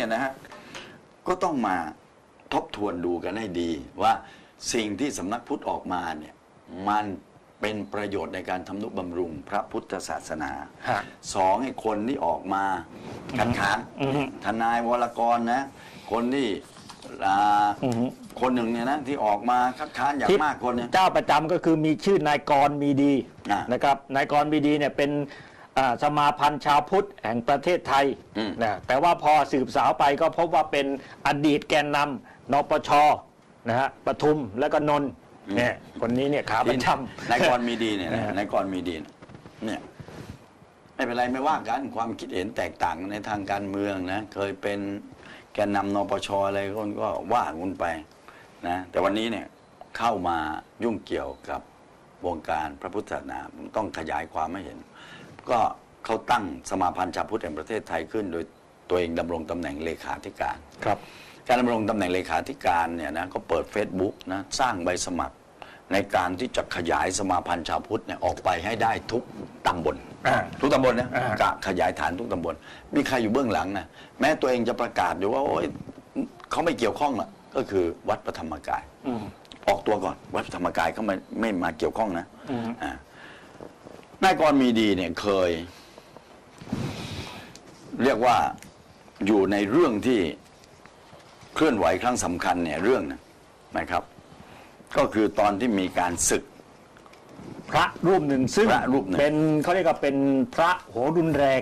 เนี่ยนะฮะก็ต้องมาทบทวนดูกันให้ดี ว่าสิ่งที่สำนักพุทธออกมาเนี่ยมันเป็นประโยชน์ในการทำนุบำรุงพระพุทธศาสนาฮะ สองให้คนที่ออกมาคัดค้านอือฮึ ทนายวรกรนะ คนที่อ่าอือฮึคนหนึ่งเนี่ยนะที่ออกมาคัดค้านอย่างที่มากคนเนี่ย เจ้าประจำก็คือมีชื่อนายกรมีดีอ่านะครับนายกรมีดีเนี่ยเป็นอ่า สมาพันธ์ชาวพุทธแห่งประเทศไทยอืมนะแต่ว่าพอสืบสาวไปก็พบว่าเป็นอดีตแกนนำนปชนะฮะปทุมแล้วก็นนท์เนี่ยคนนี้เนี่ยขาประจำนายกรมีดีเนี่ยนะนะฮะนายกรมีดีเนี่ยไม่เป็นไรไม่ว่ากันความคิดเห็นแตกต่างในทางการเมืองนะเคยเป็นแกนนำนปชอะไรคนก็ว่ากันไปนะแต่วันนี้เนี่ยเข้ามายุ่งเกี่ยวกับวงการพระพุทธศาสนาต้องขยายความให้เห็น ก็เขาตั้งสมาพันธ์ชาวพุทธแห่งประเทศไทยขึ้น โดยตัวเองดำรงตำแหน่งเลขาธิการครับ การดำรงตำแหน่งเลขาธิการเนี่ยนะก็เปิด Facebook นะสร้างใบสมัคร ในการที่จะขยายสมาพันธ์ชาวพุทธเนี่ยออกไปให้ได้ทุกตำบลอ่าทุกตำบลนะอ่ากะขยายฐานทุกตำบล มีใครอยู่เบื้องหลังนะแม้ตัวเองจะประกาศอยู่ว่าโอ้ยเขาไม่เกี่ยวข้องหรอกก็คือวัดพระธรรมกายอืมออกตัวก่อน วัดพระธรรมกายเขาไม่ไม่มาเกี่ยวข้องนะอืมอ่า นายกรมีดีเนี่ยเคย เรียกว่าอยู่ในเรื่องที่เคลื่อนไหวครั้งสำคัญเนี่ยเรื่องนะนะครับ ก็คือตอนที่มีการศึก พระรูปหนึ่งซึ่งพระรูปหนึ่ง เป็นเขาเรียกว่าเป็นพระโหรุนแรง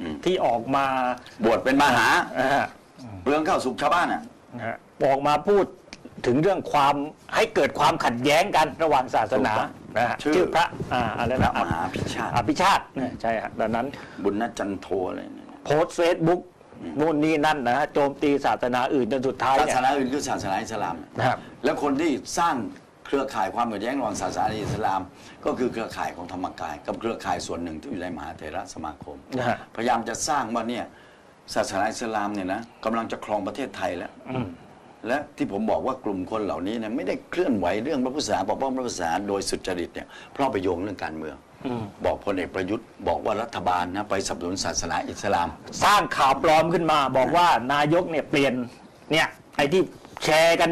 อืมที่ออกมาบวชเป็นมหาอ่าเรื่องเข้าสุขชาวบ้านอะ นะฮะออกมาพูดถึงเรื่องความให้เกิดความขัดแย้งกันระหว่างศาสนา ถูกต้อง นะฮะชื่อ ชื่อพระอ่าอะไรพระนะมหาพิชาติอภิชาติเนี่ยใช่ฮะดังนั้น บุญนจันโทอะไรเนี่ยโพสเฟซบุ๊กนู่นนี่นั่นนะฮะโจมตีศาสนาอื่นจนสุดท้ายศาเนี่ยสนาอื่นคือศาสนาอิสลาม นะครับ แล้วคนที่สร้างเครือข่ายความขัดแย้งระหว่างศาสนาอิสลาม ก็คือเครือข่ายของธรรมกาย กับเครือข่ายส่วนหนึ่งที่อยู่ในมหาเถรสมาคม นะฮะพยายามจะสร้างว่าเนี่ยศาสนาอิสลามเนี่ยนะกำลังจะครองประเทศไทยแล้วอืม และที่ผมบอกว่ากลุ่มคนเหล่านี้เนี่ยไม่ได้เคลื่อนไหวเรื่องพระพุทธศาสนาปกป้องพระพุทธศาสนาโดยสุจริตเนี่ยเพราะไปโยงเรื่องการเมืองอืมบอกพลเอกประยุทธ์บอกว่ารัฐบาลนะไปสนับสนุนศาสนาอิสลาม สร้างข่าวปลอมขึ้นมา บอกว่านายกเนี่ยเปลี่ยนเนี่ยไอ้ที่แชร์กัน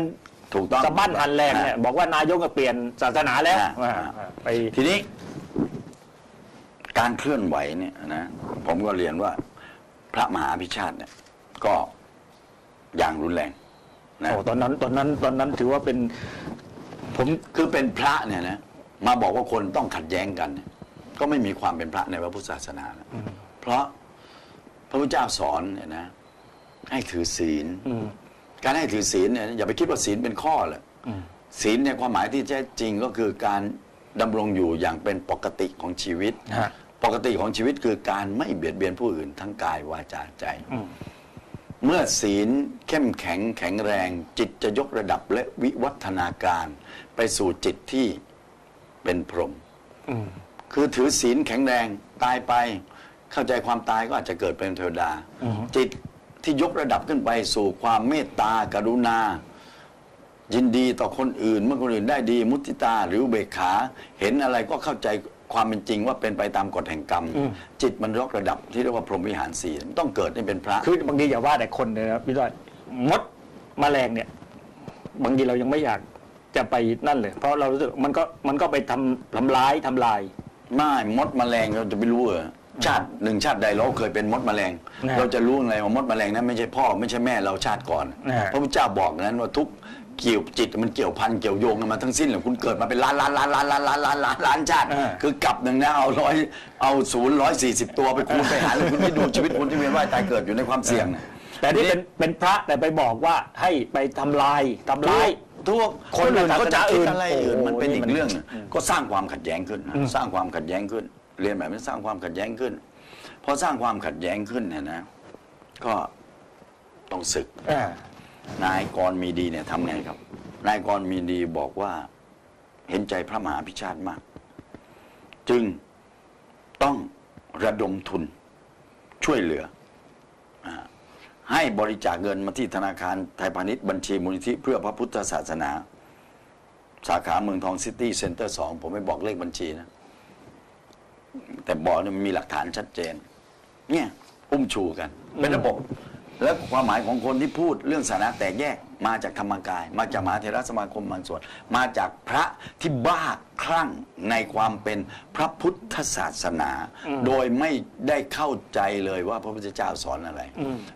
ถูกต้องสะบั้นหันแรงเนี่ยบอกว่านายกก็เปลี่ยนศาสนาแล้วอ่าอ่าอ่าไปทีนี้ การเคลื่อนไหวเนี่ยนะผมก็เรียนว่าพระมหาพิชาติเนี่ย ก็อย่างรุนแรง นะโอ้ตอนนั้นตอนนั้นตอนนั้นถือว่าเป็น ผมคือเป็นพระเนี่ยนะมาบอกว่าคนต้องขัดแย้งกันเนี่ยก็ไม่มีความเป็นพระในพระพุทธศาสนานะเพราะพระพุทธเจ้าสอนเนี่ยนะ ให้ถือศีลอืมการให้ถือศีลเนี่ยอย่าไปคิดว่าศีลเป็นข้อเลยอืมศีลเนี่ยความหมายที่แท้จริงก็คือการดำรงอยู่อย่างเป็นปกติของชีวิตฮะปกติของชีวิตคือการไม่เบียดเบียนผู้อื่นทั้งกายวาจาใจอืม เมื่อศีลเข้มแข็งแข็งแรง จิตจะยกระดับและวิวัฒนาการ ไปสู่จิตที่เป็นพรหมมคือถือศีลแข็งแรงตายไป เข้าใจความตายก็อาจจะเกิดเป็นเทวดา จิตที่ยกระดับขึ้นไปสู่ความเมตตากรุณา ยินดีต่อคนอื่น เมื่อคนอื่นได้ดีมุติตาหรือเบกขา เห็นอะไรก็เข้าใจ ความเป็นจริงว่าเป็นไปตามกฎแห่งกรรม จิตมันยกระดับที่เรียกว่าพรหมวิหารสีมันต้องเกิดให้เป็นพระคือบางทีอย่าว่าแต่คนเลยนะพี่ต้อยมดแมลงเนี่ย บางทีเรายังไม่อยากจะไปนั่นเลย เพราะเรารู้สึกมันก็มันก็ไปทำทำร้ายทำลายไม่มดแมลงเราจะไปรู้เหรอ ชาติหนึ่งชาติใดเราเคยเป็นมดแมลง นะเราจะรู้อะไรว่ามดแมลงนั้นไม่ใช่พ่อไม่ใช่แม่เราชาติก่อนนะ พระพุทธเจ้าบอกนั้นว่าทุกเกี่ยวจิตมันเกี่ยวพันเกี่ยวโยงกันมาทั้งสิ้นเลยคุณเกิดมาเป็นล้านล้านล้านล้านล้านล้านล้านล้านล้านชาติ อ่า คือกลับหนึ่งนะเอาร้อยเอาศูนย์ร้อยสี่สิบตัวไปคูณไปหารเลยคุณไม่ดูชีวิตคนที่เวียนว่ายตายเกิดอยู่ในความเสี่ยงนะ แต่นี่เป็นเป็นพระแต่ไปบอกว่าให้ไปทำลายทำร้าย ทุกคนอื่นก็จะศาสนาอื่คิดนอะไรอื่นโอ้โหมันเป็นอีนี่มักนเรื่องหนึ่งก็สร้างความขัดแย้งขึ้นนะสร้างความขัดแย้งขึ้น เรียนแบบนี้สร้างความขัดแย้งขึ้นพอสร้างความขัดแย้งขึ้นเนี่ยนะ ก็ต้องศึก อ่านายกรมีดีเนี่ยทำไงครับ นายกรมีดีบอกว่าเห็นใจพระมหาพิชาติมาก จึงต้องระดมทุนช่วยเหลืออาให้บริจาคเงินมาที่ธนาคารไทยพาณิชย์บัญชีมูลนิธิเพื่อพระพุทธศาสนา สาขาเมืองทองซิตี้เซ็นเตอร์สองผมไม่บอกเลขบัญชีนะ แต่บอกเนี่ยมันมีหลักฐานชัดเจน เนี่ยอุ้มชูกัน เป็นระบบ แล้วความหมายของคนที่พูดเรื่องศาสนาแตกแยกมาจากธรรมกาย มาจากมหาเถรสมาคมบางส่วน มาจากพระที่บ้าคลั่งในความเป็นพระพุทธศาสนา โดยไม่ได้เข้าใจเลยว่าพระพุทธเจ้าสอนอะไร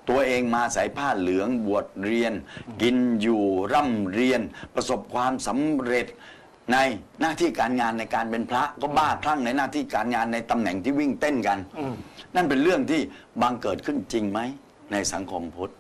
ตัวเองมาใส่ผ้าเหลืองบวชเรียน กินอยู่ร่ำเรียน ประสบความสำเร็จ ในหน้าที่การงานในการเป็นพระก็บ้าคลั่งในหน้าที่การงานในตำแหน่งที่วิ่งเต้นกัน นั่นเป็นเรื่องที่บังเกิดขึ้นจริงไหมในสังคมพุทธ